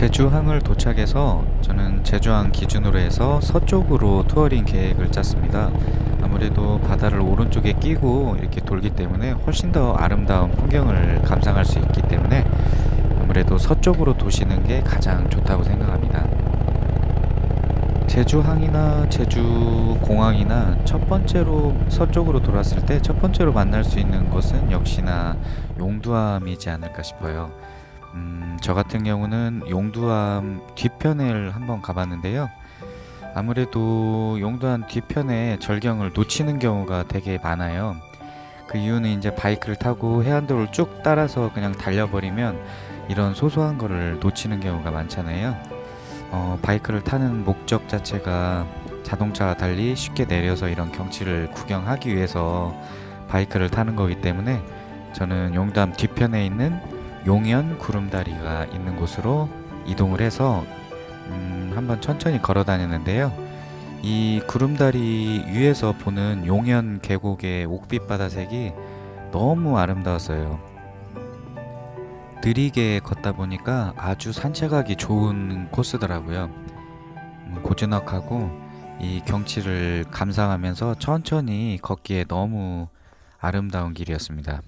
제주항을 도착해서 저는 제주항 기준으로 해서 서쪽으로 투어링 계획을 짰습니다. 아무래도 바다를 오른쪽에 끼고 이렇게 돌기 때문에 훨씬 더 아름다운 풍경을 감상할 수 있기 때문에 아무래도 서쪽으로 도시는 게 가장 좋다고 생각합니다. 제주항이나 제주공항이나 첫 번째로 서쪽으로 돌았을 때 첫 번째로 만날 수 있는 곳은 역시나 용두암이지 않을까 싶어요. 음, 저 같은 경우는 용두암 뒤편을 한번 가봤는데요. 아무래도 용두암 뒤편에 절경을 놓치는 경우가 되게 많아요. 그 이유는 이제 바이크를 타고 해안도로를 쭉 따라서 그냥 달려버리면 이런 소소한 거를 놓치는 경우가 많잖아요. 어, 바이크를 타는 목적 자체가 자동차와 달리 쉽게 내려서 이런 경치를 구경하기 위해서 바이크를 타는 거기 때문에 저는 용담 뒤편에 있는 용연 구름다리가 있는 곳으로 이동을 해서 음, 한번 천천히 걸어 다녔는데요. 이 구름다리 위에서 보는 용연 계곡의 옥빛 바다색이 너무 아름다웠어요. 느리게 걷다 보니까 아주 산책하기 좋은 코스더라고요. 음, 고즈넉하고 이 경치를 감상하면서 천천히 걷기에 너무 아름다운 길이었습니다.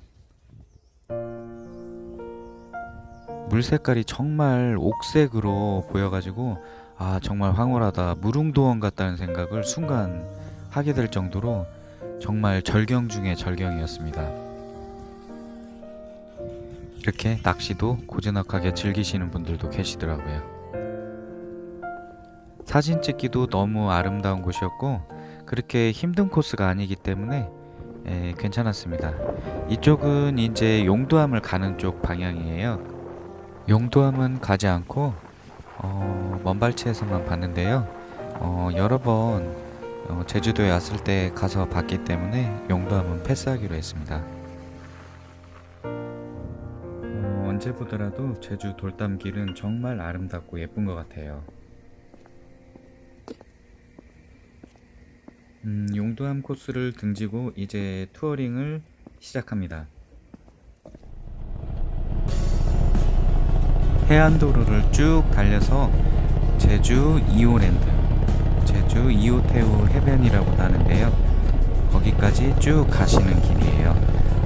물 색깔이 정말 옥색으로 보여가지고 아 정말 황홀하다 무릉도원 같다는 생각을 순간 하게 될 정도로 정말 절경 중의 절경이었습니다. 이렇게 낚시도 고즈넉하게 즐기시는 분들도 계시더라고요. 사진 찍기도 너무 아름다운 곳이었고 그렇게 힘든 코스가 아니기 때문에 에, 괜찮았습니다. 이쪽은 이제 용두암을 가는 쪽 방향이에요. 용두암은 가지 않고 어, 먼발치에서만 봤는데요. 어, 여러 번 어, 제주도에 왔을 때 가서 봤기 때문에 용두암은 패스하기로 했습니다. 어, 언제 보더라도 제주 돌담길은 정말 아름답고 예쁜 것 같아요. 음, 용두암 코스를 등지고 이제 투어링을 시작합니다. 해안도로를 쭉 달려서 제주 2호랜드, 제주 2호태우 해변이라고 하는데요. 거기까지 쭉 가시는 길이에요.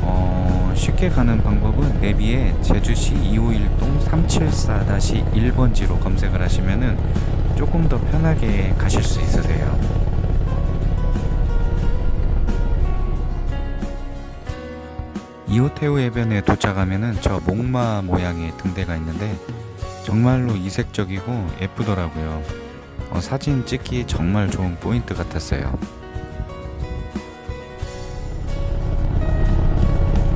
어, 쉽게 가는 방법은 내비에 제주시 251동 374-1번지로 검색을 하시면은 조금 더 편하게 가실 수 있으세요. 이호태우 해변에 도착하면은 저 목마 모양의 등대가 있는데 정말로 이색적이고 예쁘더라고요. 어, 사진 찍기 정말 좋은 포인트 같았어요.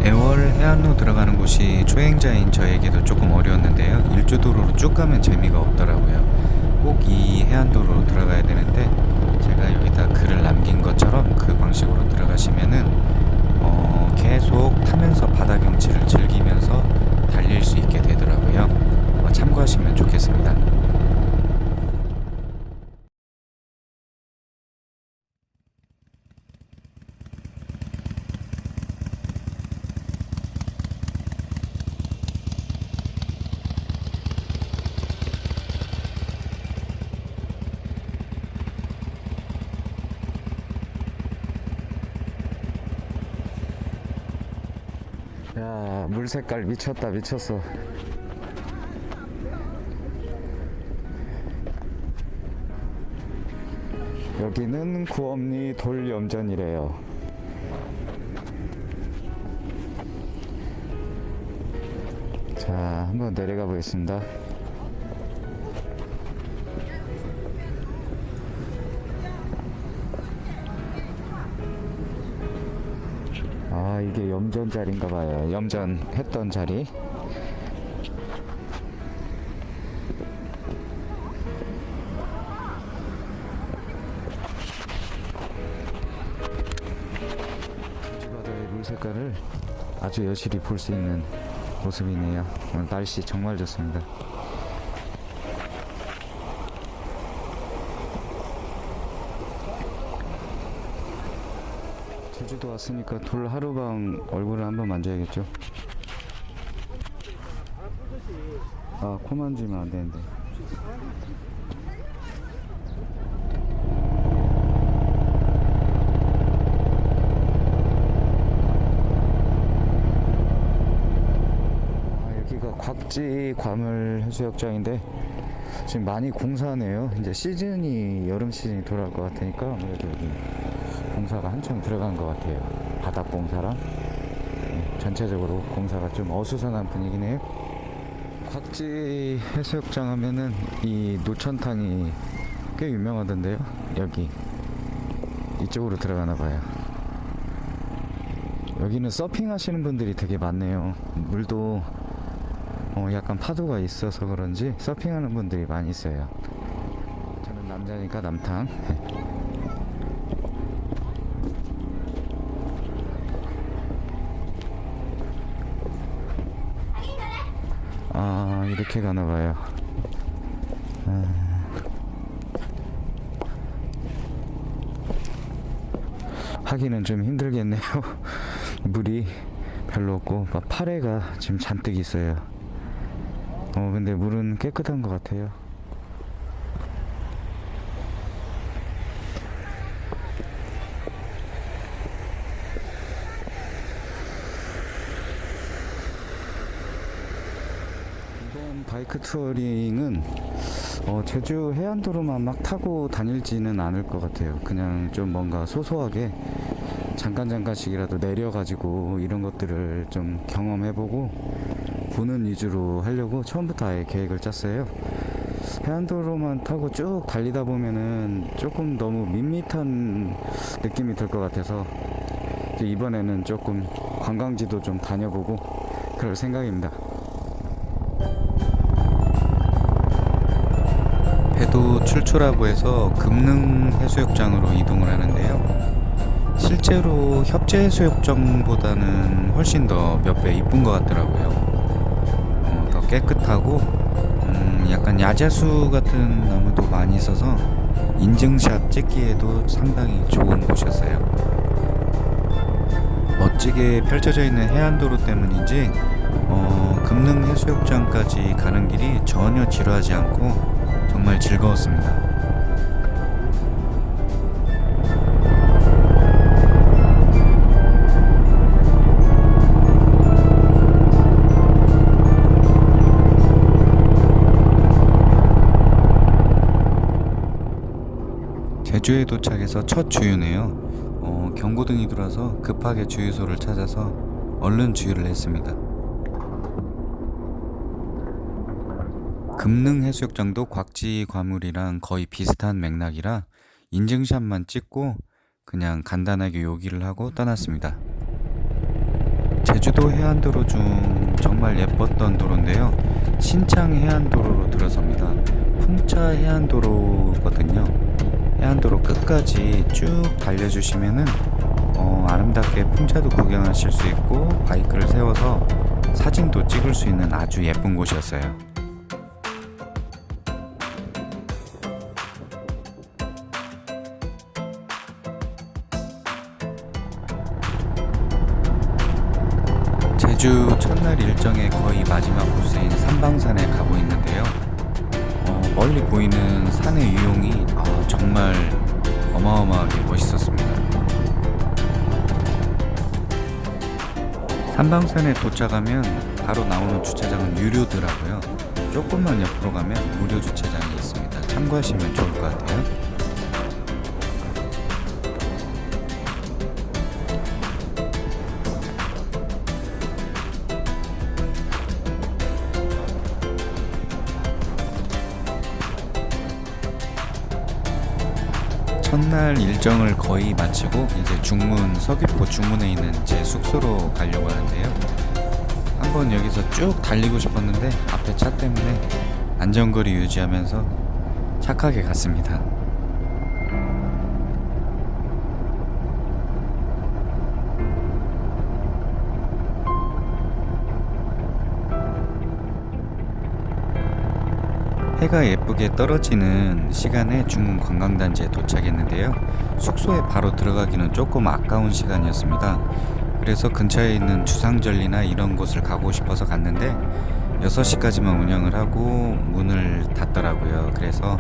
애월 해안로 들어가는 곳이 초행자인 저에게도 조금 어려웠는데요. 일조도로로 쭉 가면 재미가 없더라고요. 꼭 이 해안도로로 들어가야 되는데 제가 여기다 글을 남긴 것처럼 그 방식으로 들어가시면은 어, 계속 타면서 바다 경치를 즐기면서 달릴 수 있게 되더라고요. 어, 참고하시면 좋겠습니다. 야, 물 색깔 미쳤다, 미쳤어. 여기는 구엄리 돌염전이래요. 자, 한번 내려가 보겠습니다. 아, 이게 염전 자리인가 봐요. 염전 했던 자리. 제주바다의 물 색깔을 아주 여실히 볼 수 있는 모습이네요. 오늘 날씨 정말 좋습니다. 제주도 왔으니까 돌 하루방 얼굴을 한번 만져야겠죠. 아, 코 만지면 안 되는데. 아, 여기가 곽지 과물 해수욕장인데 지금 많이 공사하네요. 이제 시즌이 여름 시즌이 돌아올 것 같으니까 아무래도 여기 공사가 한창 들어간 것 같아요. 바닥 공사랑 네, 전체적으로 공사가 좀 어수선한 분위기네요. 곽지 해수욕장 하면은 이 노천탕이 꽤 유명하던데요. 여기 이쪽으로 들어가나 봐요. 여기는 서핑 하시는 분들이 되게 많네요. 물도 어, 약간 파도가 있어서 그런지 서핑하는 분들이 많이 있어요. 저는 남자니까 남탕. 아, 이렇게 가나 봐요. 하기는 좀 힘들겠네요. 물이 별로 없고 막 파래가 지금 잔뜩 있어요. 어 근데 물은 깨끗한 것 같아요. 이번 바이크 투어링은 어, 제주 해안도로만 막 타고 다닐지는 않을 것 같아요. 그냥 좀 뭔가 소소하게 잠깐 잠깐씩이라도 내려가지고 이런 것들을 좀 경험해보고 보는 위주로 하려고 처음부터 아예 계획을 짰어요. 해안도로만 타고 쭉 달리다 보면은 조금 너무 밋밋한 느낌이 들 것 같아서 이번에는 조금 관광지도 좀 다녀보고 그럴 생각입니다. 출출하고 해서 금능 해수욕장으로 이동을 하는데요. 실제로 협재 해수욕장보다는 훨씬 더 몇 배 이쁜 것 같더라고요. 어, 더 깨끗하고 음, 약간 야자수 같은 나무도 많이 있어서 인증샷 찍기에도 상당히 좋은 곳이었어요. 멋지게 펼쳐져 있는 해안도로 때문인지 어, 금능 해수욕장까지 가는 길이 전혀 지루하지 않고 정말 즐거웠습니다. 제주에 도착해서 첫 주유네요. 어, 경고등이 들어와서 급하게 주유소를 찾아서 얼른 주유를 했습니다. 금능 해수욕장도 곽지 과물이랑 거의 비슷한 맥락이라 인증샷만 찍고 그냥 간단하게 요기를 하고 떠났습니다. 제주도 해안도로 중 정말 예뻤던 도로인데요. 신창 해안도로로 들어섭니다. 풍차 해안도로거든요. 해안도로 끝까지 쭉 달려주시면은 어, 아름답게 풍차도 구경하실 수 있고 바이크를 세워서 사진도 찍을 수 있는 아주 예쁜 곳이었어요. 첫날 일정의 거의 마지막 코스인 삼방산에 가고 있는데요. 어, 멀리 보이는 산의 유용이 아, 정말 어마어마하게 멋있었습니다. 삼방산에 도착하면 바로 나오는 주차장은 유료더라고요. 조금만 옆으로 가면 무료 주차장이 있습니다. 참고하시면 좋을 것 같아요. 첫날 일정을 거의 마치고 이제 중문 서귀포 중문에 있는 제 숙소로 가려고 하는데요. 한번 여기서 쭉 달리고 싶었는데 앞에 차 때문에 안전거리 유지하면서 착하게 갔습니다. 해가 예쁘게 떨어지는 시간에 중문 관광단지에 도착했는데요. 숙소에 바로 들어가기는 조금 아까운 시간이었습니다. 그래서 근처에 있는 주상절리나 이런 곳을 가고 싶어서 갔는데 6시까지만 운영을 하고 문을 닫더라고요. 그래서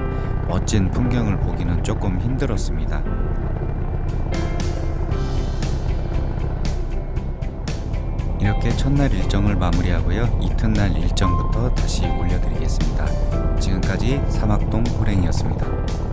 멋진 풍경을 보기는 조금 힘들었습니다. 이렇게 첫날 일정을 마무리하고요. 이튿날 일정부터 다시 올려드리겠습니다. 지금까지 사막동 호랭이었습니다.